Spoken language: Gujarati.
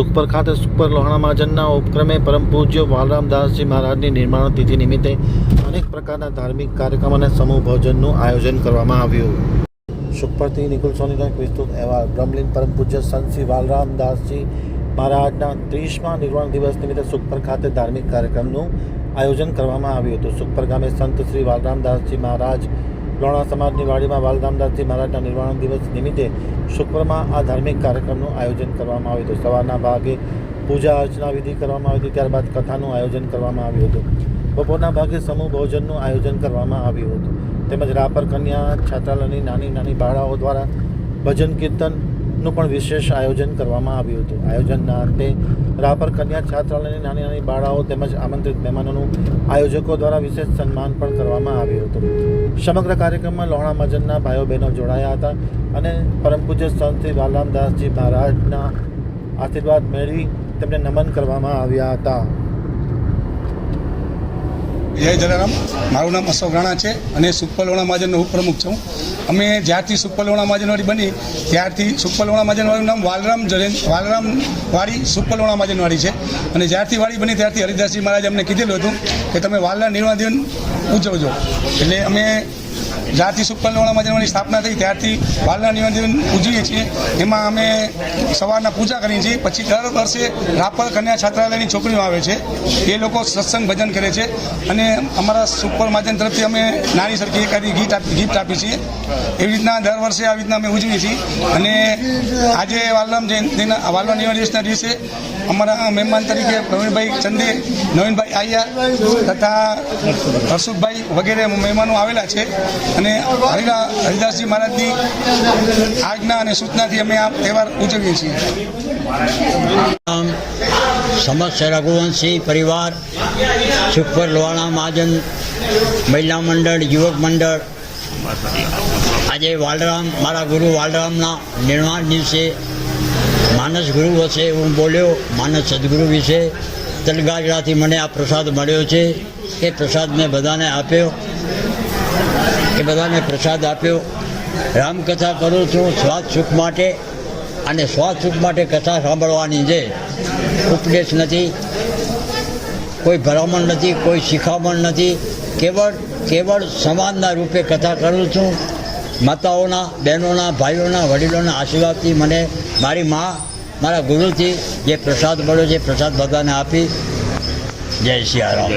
સુખપર ખાતે સુખપર લોહાણા મહાજનના ઉપક્રમે પરમ પૂજ્ય બાલરામદાસજી મહારાજની નિર્માણ તિથિ નિમિત્તે અનેક પ્રકારના ધાર્મિક કાર્યક્રમ અને સમૂહ ભોજનનું આયોજન કરવામાં આવ્યું. સુખપરથી નિકુલ સોનીના વિસ્તૃત અહેવાલ, બ્રહ્મલીન પરમ પૂજ્ય સંત શ્રી બાલરામદાસજી મહારાજના ત્રીસમા નિર્વાણ દિવસ નિમિત્તે સુખપર ખાતે ધાર્મિક કાર્યક્રમનું આયોજન કરવામાં આવ્યું હતું. સુખપર ગામે સંત શ્રી બાલરામદાસજી મહારાજ લોણા સમાજની વાડીમાં વાલધામદાસજી મહારાજના નિર્વાણ દિવસ નિમિત્તે શુક્રમાં આ ધાર્મિક કાર્યક્રમનું આયોજન કરવામાં આવ્યું હતું. સવારના ભાગે પૂજા અર્ચના વિધિ કરવામાં આવી હતી, ત્યારબાદ કથાનું આયોજન કરવામાં આવ્યું હતું. બપોરના ભાગે સમૂહ ભોજનનું આયોજન કરવામાં આવ્યું હતું. તેમજ રાપર કન્યા, છાત્રાલયની નાની નાની બાળાઓ દ્વારા ભજન કીર્તનનું પણ વિશેષ આયોજન કરવામાં આવ્યું હતું. આયોજનના અંતે રાપર કન્યા છાત્રાલયની નાની નાની બાળાઓ તેમજ આમંત્રિત મહેમાનોનું આયોજકો દ્વારા વિશેષ સન્માન પણ કરવામાં આવ્યું હતું. સમગ્ર કાર્યક્રમમાં લોહણા મજનના ભાઈઓ બહેનો જોડાયા હતા અને પરમ પૂજ્ય સંત શ્રી બાલરામદાસજી મહારાજના આશીર્વાદ મેળવી તેમને નમન કરવામાં આવ્યા હતા. જય જલારામ. મારું નામ અશોક રાણા છે અને સુપલવણા મહાજનનો ઉપપ્રમુખ છું. અમે જ્યારથી સુપલવણા મહાજનવાડી બની, ત્યારથી સુપલવણા મહાજનવાડીનું નામ વાલરામ જરેન વાલરામ વાડી સુપલવણા મહાજનવાડી છે. અને જ્યારથી વાડી બની, ત્યારથી હરિદાસજી મહારાજ અમને કીધેલું હતું કે તમે વાલના નિર્વાણ દિન ઉજવજો. એટલે અમે જ્યારથી સુપલવણા મહાજનવાડીની સ્થાપના થઈ, ત્યારથી વાલના નિવેદન ઉજવીએ છીએ. એમાં અમે સવારના પૂજા કરીએ છીએ. પછી દર વર્ષે રાપર કન્યા છાત્રાલયની છોકરીઓ આવે છે. એ લોકો સત્સંગ ભજન કરે છે. અને અમારા સુપર મહાજન તરફથી અમે નાની સરખી એકાદી ગીત આપી ગિફ્ટ આપીએ છીએ. એવી રીતના દર વર્ષે આવી રીતના અમે ઉજવીએ છીએ. અને આજે વાલરામ જયંતિના વાલવા નિર્વાણ દિવસના દિવસે અમારા મહેમાન તરીકે પ્રવીણભાઈ ચંદે, નવીનભાઈ આયા તથા હર્ષુભાઈ વગેરે મહેમાનો આવેલા છે. અને હરિરા, હરિદાસજી મહારાજની આજ્ઞા અને સૂચનાથી અમે આ તહેવાર ઉજવીએ છીએ. સમસ્ત રઘુવંશી પરિવાર, સુખપર લોહાણા મહાજન, મહિલા મંડળ, યુવક મંડળ. આજે વાલરામ, મારા ગુરુ વાલરામના નિર્માણ દિવસે માનસ ગુરુ હશે હું બોલ્યો. માનસ સદગુરુ વિશે તલગાજરાથી મને આ પ્રસાદ મળ્યો છે. એ પ્રસાદ મેં બધાને આપ્યો. એ બધાને પ્રસાદ આપ્યો. રામકથા કરું છું સ્વાદ સુખ માટે. અને સ્વાદ સુખ માટે કથા સાંભળવાની છે ઉપદેશ નથી, કોઈ ભલામણ નથી, કોઈ શિખામણ નથી. કેવળ કેવળ સમાજના રૂપે કથા કરું છું. માતાઓના, બહેનોના, ભાઈઓના, વડીલોના આશીર્વાદથી મને મારી મા મારા ગુરુથી જે પ્રસાદ મળ્યો છે પ્રસાદ ભગવાને આપી. જય સિયારામ